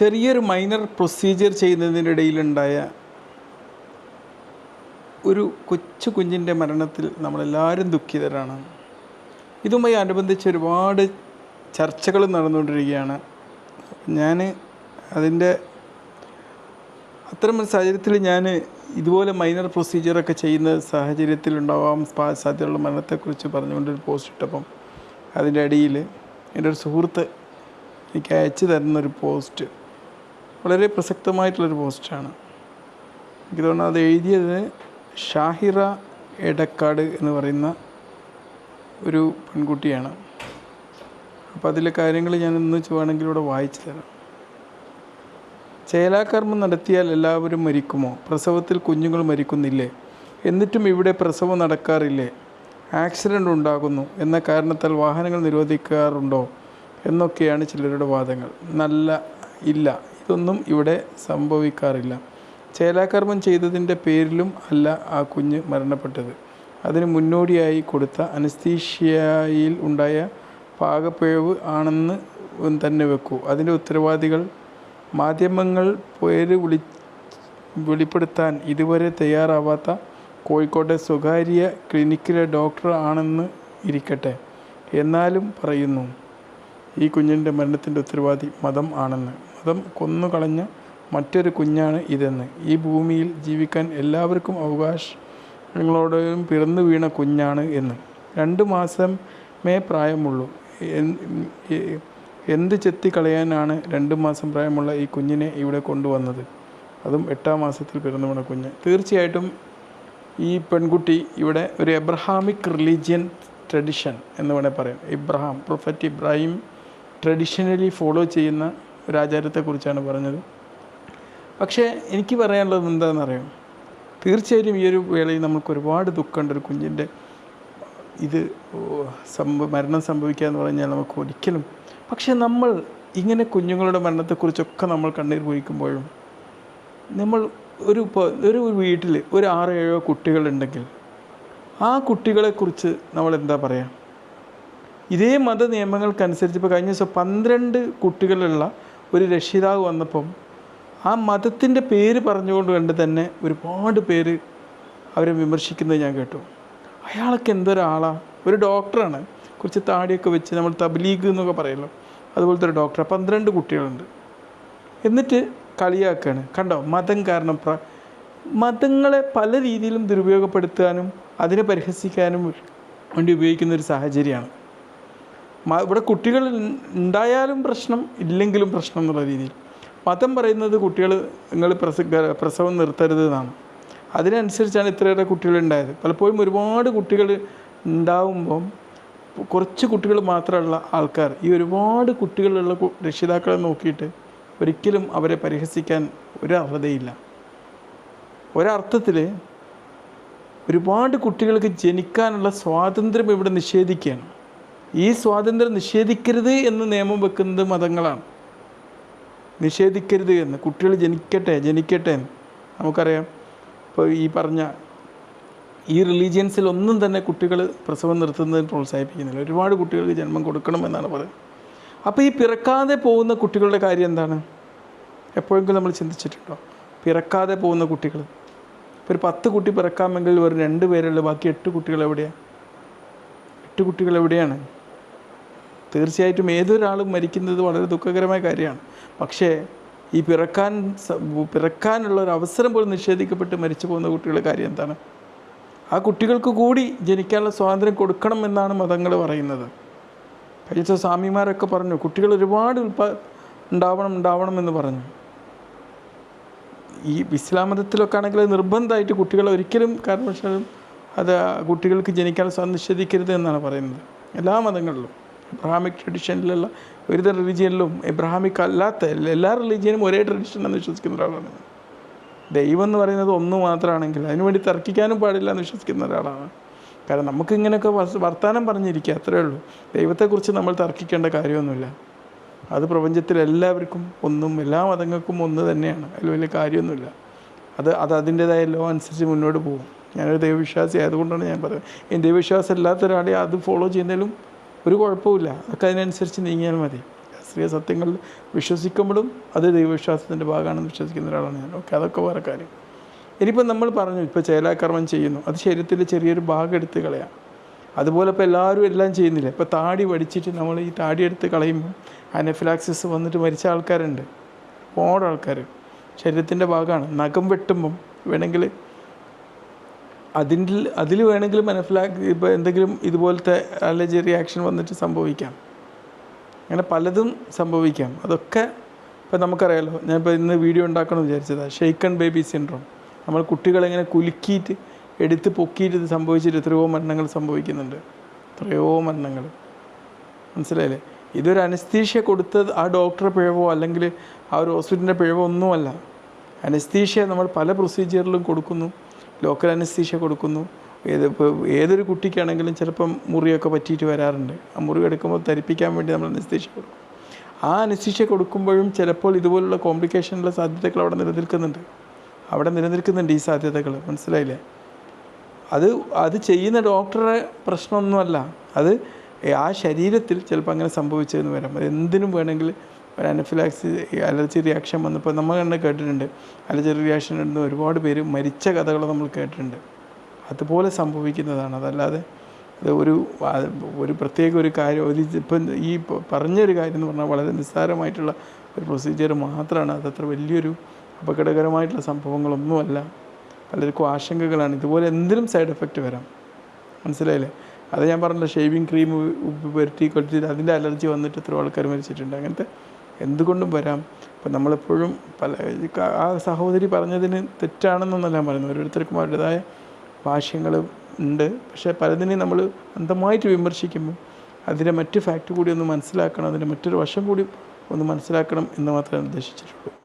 ചെറിയൊരു minor procedure ചെയ്യുന്നതിനിടയിലുണ്ടായ ഒരു കൊച്ചു കുഞ്ഞിന്റെ മരണത്തിൽ നമ്മളെല്ലാവരും ദുഃഖിതരാണ്. ഇതുമായി അനുബന്ധിച്ച് ഒരുപാട് ചർച്ചകൾ നടന്നുകൊണ്ടിരിക്കുകയാണ്. ഞാൻ അതിന്റെ അത്തരം ഒരു സാഹചര്യത്തിൽ ഞാൻ ഇതുപോലെ മൈനർ പ്രൊസീജിയറൊക്കെ ചെയ്യുന്ന സാഹചര്യത്തിൽ ഉണ്ടാവാൻ സാധ്യതയുള്ള മരണത്തെക്കുറിച്ച് പറഞ്ഞുകൊണ്ടൊരു പോസ്റ്റ് ഇട്ടപ്പം അതിന്റെ അടിയിൽ എന്റെ ഒരു സുഹൃത്ത് എനിക്ക് അയച്ചു തരുന്നൊരു പോസ്റ്റ് വളരെ പ്രസക്തമായിട്ടുള്ളൊരു പോസ്റ്റാണ്. എനിക്ക് തോന്നുന്നു അത് എഴുതിയത് ഷാഹിറ എടക്കാട് എന്ന് പറയുന്ന ഒരു പെൺകുട്ടിയാണ്. അപ്പോൾ അതിലെ കാര്യങ്ങൾ ഞാൻ ഇന്ന് വേണമെങ്കിൽ ഇവിടെ വായിച്ചു തരാം. ചേലാകർമ്മം നടത്തിയാൽ എല്ലാവരും മരിക്കുമോ? പ്രസവത്തിൽ കുഞ്ഞുങ്ങൾ മരിക്കുന്നില്ലേ? എന്നിട്ടും ഇവിടെ പ്രസവം നടക്കാറില്ലേ? ആക്സിഡന്റ് ഉണ്ടാകുന്നു എന്ന കാരണത്താൽ വാഹനങ്ങൾ നിരോധിക്കാറുണ്ടോ? എന്നൊക്കെയാണ് ചിലരുടെ വാദങ്ങൾ. നല്ല ഇല്ല. ഇതൊന്നും ഇവിടെ സംഭവിക്കാറില്ല. ചേലാകർമ്മം ചെയ്തതിന്റെ പേരിലും അല്ല ആ കുഞ്ഞ് മരണപ്പെട്ടത്. അതിന് മുന്നോടിയായി കൊടുത്ത അനസ്തീഷ്യയിൽ ഉണ്ടായ പാകപ്പിഴവ് ആണെന്ന് തന്നെ വെക്കൂ. അതിന്റെ ഉത്തരവാദികൾ മാധ്യമങ്ങൾ പേര് വിളി വെളിപ്പെടുത്താൻ ഇതുവരെ തയ്യാറാവാത്ത കോഴിക്കോട്ടെ സ്വകാര്യ ക്ലിനിക്കിലെ ഡോക്ടർ ആണെന്ന് ഇരിക്കട്ടെ. എന്നാലും പറയുന്നു ഈ കുഞ്ഞിന്റെ മരണത്തിന്റെ ഉത്തരവാദി മതം ആണെന്ന്. മതം കൊന്നുകളഞ്ഞ മറ്റൊരു കുഞ്ഞാണ് ഇതെന്ന്. ഈ ഭൂമിയിൽ ജീവിക്കാൻ എല്ലാവർക്കും അവകാശങ്ങളോടും പിറന്നു വീണ കുഞ്ഞാണ് എന്ന്. രണ്ട് മാസമേ പ്രായമുള്ളൂ. എന്ത് ചെത്തി കളയാനാണ് രണ്ട് മാസം പ്രായമുള്ള ഈ കുഞ്ഞിനെ ഇവിടെ കൊണ്ടുവന്നത്? അതും എട്ടാം മാസത്തിൽ പിറന്നു വീണ കുഞ്ഞ്. തീർച്ചയായിട്ടും ഈ പെൺകുട്ടി ഇവിടെ ഒരു എബ്രഹാമിക് റിലീജിയൻ ട്രഡിഷൻ എന്ന് വേണേൽ പറയാം. Ibrahim prophet Ibrahim traditionally follow ചെയ്യുന്ന ഒരു ആചാരത്തെക്കുറിച്ചാണ് പറഞ്ഞത്. പക്ഷേ എനിക്ക് പറയാനുള്ളത് എന്താണെന്നറിയാം? തീർച്ചയായും ഈ ഒരു വേളയിൽ നമുക്ക് ഒരുപാട് ദുഃഖമുണ്ട്. ഒരു കുഞ്ഞിന്റെ ഇത് സംഭവ മരണം സംഭവിക്കുക എന്ന് പറഞ്ഞാൽ നമുക്ക് ഒരിക്കലും. പക്ഷേ നമ്മൾ ഇങ്ങനെ കുഞ്ഞുങ്ങളുടെ മരണത്തെക്കുറിച്ചൊക്കെ നമ്മൾ കണ്ണീർ പോയിക്കുമ്പോഴും നമ്മൾ ഒരു ഒരു വീട്ടിൽ ഒരു ആറോ ഏഴോ കുട്ടികളുണ്ടെങ്കിൽ ആ കുട്ടികളെക്കുറിച്ച് നമ്മൾ എന്താ പറയുക ഇതേ മത നിയമങ്ങൾക്കനുസരിച്ച് ഇപ്പോൾ കഴിഞ്ഞ ദിവസം പന്ത്രണ്ട് കുട്ടികളുള്ള ഒരു രക്ഷിതാവ് വന്നപ്പം ആ മതത്തിന്റെ പേര് പറഞ്ഞുകൊണ്ട് കണ്ട് തന്നെ ഒരുപാട് പേര് അവരെ വിമർശിക്കുന്നത് ഞാൻ കേട്ടു. അയാളൊക്കെ എന്തൊരാളാണ് ഒരു ഡോക്ടറാണ്. കുറച്ച് താടിയൊക്കെ വെച്ച് നമ്മൾ തബ്ലീഗ് എന്നൊക്കെ പറയല്ലോ. അതുപോലത്തെ ഒരു ഡോക്ടർ പന്ത്രണ്ട് കുട്ടികളുണ്ട്. എന്നിട്ട് കളിയാക്കുകയാണ് കണ്ടോ? മതം കാരണം പ്ര മതങ്ങളെ പല രീതിയിലും ദുരുപയോഗപ്പെടുത്താനും അതിനെ പരിഹസിക്കാനും വേണ്ടി ഉപയോഗിക്കുന്ന ഒരു സാഹചര്യമാണ്. ഇവിടെ കുട്ടികൾ ഉണ്ടായാലും പ്രശ്നം ഇല്ലെങ്കിലും പ്രശ്നം എന്നുള്ള രീതിയിൽ. മതം പറയുന്നത് കുട്ടികൾ നിങ്ങൾ പ്രസ പ്രസവം നിർത്തരുത് എന്നാണ്. അതിനനുസരിച്ചാണ് ഇത്രയേറെ കുട്ടികൾ ഉണ്ടായത്. പലപ്പോഴും ഒരുപാട് കുട്ടികൾ ഉണ്ടാവുമ്പം കുറച്ച് കുട്ടികൾ മാത്രമുള്ള ആൾക്കാർ ഈ ഒരുപാട് കുട്ടികളുള്ള രക്ഷിതാക്കളെ നോക്കിയിട്ട് ഒരിക്കലും അവരെ പരിഹസിക്കാൻ ഒരർഹതയില്ല. ഒരർത്ഥത്തിൽ ഒരുപാട് കുട്ടികൾക്ക് ജനിക്കാനുള്ള സ്വാതന്ത്ര്യം ഇവിടെ നിഷേധിക്കുകയാണ്. ഈ സ്വാതന്ത്ര്യം നിഷേധിക്കരുത് എന്ന് നിയമം വെക്കുന്നത് മതങ്ങളാണ്. നിഷേധിക്കരുത് എന്ന്. കുട്ടികൾ ജനിക്കട്ടെ ജനിക്കട്ടെ എന്ന്. നമുക്കറിയാം. ഇപ്പോൾ ഈ പറഞ്ഞ ഈ റിലീജിയൻസിൽ ഒന്നും തന്നെ കുട്ടികൾ പ്രസവം നിർത്തുന്നതിന് പ്രോത്സാഹിപ്പിക്കുന്നില്ല. ഒരുപാട് കുട്ടികൾക്ക് ജന്മം കൊടുക്കണം എന്നാണ് പറയുന്നത്. അപ്പോൾ ഈ പിറക്കാതെ പോകുന്ന കുട്ടികളുടെ കാര്യം എന്താണ്? എപ്പോഴെങ്കിലും നമ്മൾ ചിന്തിച്ചിട്ടുണ്ടോ? പിറക്കാതെ പോകുന്ന കുട്ടികൾ. ഇപ്പോൾ ഒരു പത്ത് കുട്ടി പിറക്കാമെങ്കിൽ ഒരു രണ്ട് പേരുള്ള ബാക്കി എട്ട് കുട്ടികൾ എവിടെയാണ് എട്ട് കുട്ടികൾ എവിടെയാണ്? തീർച്ചയായിട്ടും ഏതൊരാളും മരിക്കുന്നത് വളരെ ദുഃഖകരമായ കാര്യമാണ്. പക്ഷേ ഈ പിറക്കാൻ പിറക്കാനുള്ള ഒരു അവസരം പോലും നിഷേധിക്കപ്പെട്ട് മരിച്ചു പോകുന്ന കുട്ടികളുടെ കാര്യം എന്താണ്? ആ കുട്ടികൾക്ക് കൂടി ജനിക്കാനുള്ള സ്വാതന്ത്ര്യം കൊടുക്കണം എന്നാണ് മതങ്ങൾ പറയുന്നത്. കഴിച്ച സ്വാമിമാരൊക്കെ പറഞ്ഞു കുട്ടികൾ ഒരുപാട് ഉൽപാ ഉണ്ടാവണം ഉണ്ടാവണം എന്ന് പറഞ്ഞു. ഈ ഇസ്ലാം മതത്തിലൊക്കെ ആണെങ്കിൽ നിർബന്ധമായിട്ട് കുട്ടികളെ ഒരിക്കലും കാരണവശാലും അത് കുട്ടികൾക്ക് ജനിക്കാൻ നിഷേധിക്കരുത് എന്നാണ് പറയുന്നത്. എല്ലാ മതങ്ങളിലും. ഇബ്രാഹിമിക് ട്രഡീഷനിലുള്ള ഒരുതരം റിലീജിയനിലും ഇബ്രാഹിമിക് അല്ലാത്ത എല്ലാ- റിലീജിയനും ഒരേ ട്രഡീഷൻ എന്ന് വിശ്വസിക്കുന്ന ഒരാളാണ്. ദൈവം എന്ന് പറയുന്നത് ഒന്ന് മാത്രമാണെങ്കിൽ അതിനുവേണ്ടി തർക്കിക്കാനും പാടില്ല എന്ന് വിശ്വസിക്കുന്ന ഒരാളാണ്. കാരണം നമുക്ക് ഇങ്ങനെയൊക്കെ വർത്തമാനം പറഞ്ഞിരിക്കുക അത്രേ ഉള്ളൂ. ദൈവത്തെക്കുറിച്ച് നമ്മൾ തർക്കിക്കേണ്ട കാര്യമൊന്നുമില്ല. അത് പ്രപഞ്ചത്തിൽ എല്ലാവർക്കും ഒന്നും എല്ലാ മതങ്ങൾക്കും ഒന്ന് തന്നെയാണ്. അതിൽ വലിയ കാര്യമൊന്നുമില്ല. അത് അത് അതിന്റേതായ ലോ അനുസരിച്ച് മുന്നോട്ട് പോകും. ഞാനൊരു ദൈവവിശ്വാസി ആയതുകൊണ്ടാണ് ഞാൻ പറയുന്നത്. ഈ ദൈവവിശ്വാസം ഇല്ലാത്ത ഒരാളെ അത് ഫോളോ ചെയ്യുന്നതിലും ഒരു കുഴപ്പമില്ല അതൊക്കെ അതിനനുസരിച്ച് നീങ്ങിയാൽ മതി. ശാസ്ത്രീയ സത്യങ്ങളിൽ വിശ്വസിക്കുമ്പോഴും അത് ദൈവവിശ്വാസത്തിന്റെ ഭാഗമാണെന്ന് വിശ്വസിക്കുന്ന ഒരാളാണ് ഞാൻ. ഓക്കെ അതൊക്കെ വേറെ കാര്യം. ഇനിയിപ്പോൾ നമ്മൾ പറഞ്ഞു ഇപ്പോൾ ചേലാകർമ്മം ചെയ്യുന്നു. അത് ശരീരത്തിൽ ചെറിയൊരു ഭാഗം എടുത്ത് കളയാം. അതുപോലെ ഇപ്പോൾ എല്ലാവരും എല്ലാം ചെയ്യുന്നില്ല? ഇപ്പോൾ താടി വടിച്ചിട്ട് നമ്മൾ ഈ താടി എടുത്ത് കളയുമ്പോൾ അനഫിലാക്സിസ് വന്നിട്ട് മരിച്ച ആൾക്കാരുണ്ട്. ഓടാൾക്കാർ ശരീരത്തിന്റെ ഭാഗമാണ്. നഖം വെട്ടുമ്പം വേണമെങ്കിൽ അതിന്റെ അതിൽ വേണമെങ്കിൽ മനസ്സിലാക്കി ഇപ്പോൾ എന്തെങ്കിലും ഇതുപോലത്തെ അലർജി റിയാക്ഷൻ വന്നിട്ട് സംഭവിക്കാം. അങ്ങനെ പലതും സംഭവിക്കാം. അതൊക്കെ ഇപ്പോൾ നമുക്കറിയാലോ. ഞാനിപ്പോൾ ഇന്ന് വീഡിയോ ഉണ്ടാക്കണം വിചാരിച്ചതാണ് ഷെയ്ക്കൺ ബേബി സിൻഡ്രോം നമ്മൾ കുട്ടികളെങ്ങനെ കുലുക്കിയിട്ട് എടുത്ത് പൊക്കിയിട്ട് ഇത് സംഭവിച്ചിട്ട് എത്രയോ മരണങ്ങൾ സംഭവിക്കുന്നുണ്ട്. എത്രയോ മരണങ്ങൾ. മനസ്സിലായില്ലേ? ഇതൊരു അനസ്തീഷ്യ കൊടുത്തത് ആ ഡോക്ടറെ പിഴവോ അല്ലെങ്കിൽ ആ ഒരു ഹോസ്പിറ്റലിന്റെ പിഴവോ ഒന്നുമല്ല. അനസ്തീഷ്യ നമ്മൾ പല പ്രൊസീജിയറിലും കൊടുക്കുന്നു. ലോക്കൽ അനസ്തീഷ്യ കൊടുക്കുന്നു. ഏത് ഏതൊരു കുട്ടിക്കാണെങ്കിലും ചിലപ്പം മുറിയൊക്കെ പറ്റിയിട്ട് വരാറുണ്ട്. ആ മുറി എടുക്കുമ്പോൾ ധരിപ്പിക്കാൻ വേണ്ടി നമ്മൾ അനസ്തീഷ്യ കൊടുക്കും. ആ അനസ്തീഷ്യ കൊടുക്കുമ്പോഴും ചിലപ്പോൾ ഇതുപോലുള്ള കോംപ്ലിക്കേഷനുള്ള സാധ്യതകൾ അവിടെ നിലനിൽക്കുന്നുണ്ട്. അവിടെ നിലനിൽക്കുന്നുണ്ട് ഈ സാധ്യതകൾ. മനസ്സിലായില്ലേ? അത് അത് ചെയ്യുന്ന ഡോക്ടറെ പ്രശ്നമൊന്നുമല്ല. അത് ആ ശരീരത്തിൽ ചിലപ്പോൾ അങ്ങനെ സംഭവിച്ചതെന്ന് വരാം. അത് എന്തിനും വേണമെങ്കിൽ ഒരു അനഫിലാക്സി അലർജി റിയാക്ഷൻ വന്നപ്പോൾ നമ്മൾ തന്നെ കേട്ടിട്ടുണ്ട്. അലർജി റിയാക്ഷൻ ഉണ്ടെന്ന് ഒരുപാട് പേര് മരിച്ച കഥകൾ നമ്മൾ കേട്ടിട്ടുണ്ട്. അതുപോലെ സംഭവിക്കുന്നതാണ്. അതല്ലാതെ അത് ഒരു ഒരു പ്രത്യേക ഒരു കാര്യം ഒരു ഇപ്പം ഈ പറഞ്ഞൊരു കാര്യം എന്ന് പറഞ്ഞാൽ വളരെ നിസ്സാരമായിട്ടുള്ള ഒരു പ്രൊസീജിയർ മാത്രമാണ്. അതത്ര വലിയൊരു അപകടകരമായിട്ടുള്ള സംഭവങ്ങളൊന്നുമല്ല. പലർക്കും ആശങ്കകളാണ്. ഇതുപോലെ എന്തിനും സൈഡ് എഫക്റ്റ് വരാം. മനസ്സിലായില്ലേ? അത് ഞാൻ പറഞ്ഞില്ല ഷേവിങ് ക്രീം പുരട്ടി കൊടുത്തിട്ട് അതിന്റെ അലർജി വന്നിട്ട് എത്ര ആൾക്കാർ മരിച്ചിട്ടുണ്ട്. അങ്ങനത്തെ എന്തുകൊണ്ടും വരാം. ഇപ്പം നമ്മളെപ്പോഴും പല ആ സഹോദരി പറഞ്ഞതിന് തെറ്റാണെന്നൊന്നല്ല പറയുന്നത്. ഓരോരുത്തർക്കും അവരുടേതായ ഭാഷ്യങ്ങൾ ഉണ്ട്. പക്ഷേ പലതിനെയും നമ്മൾ അന്ധമായിട്ട് വിമർശിക്കുമ്പോൾ അതിന്റെ മറ്റ് ഫാക്റ്റ് കൂടി ഒന്ന് മനസ്സിലാക്കണം അതിന്റെ മറ്റൊരു വശം കൂടി ഒന്ന് മനസ്സിലാക്കണം എന്ന് മാത്രമേ ഉദ്ദേശിച്ചിട്ടുള്ളൂ.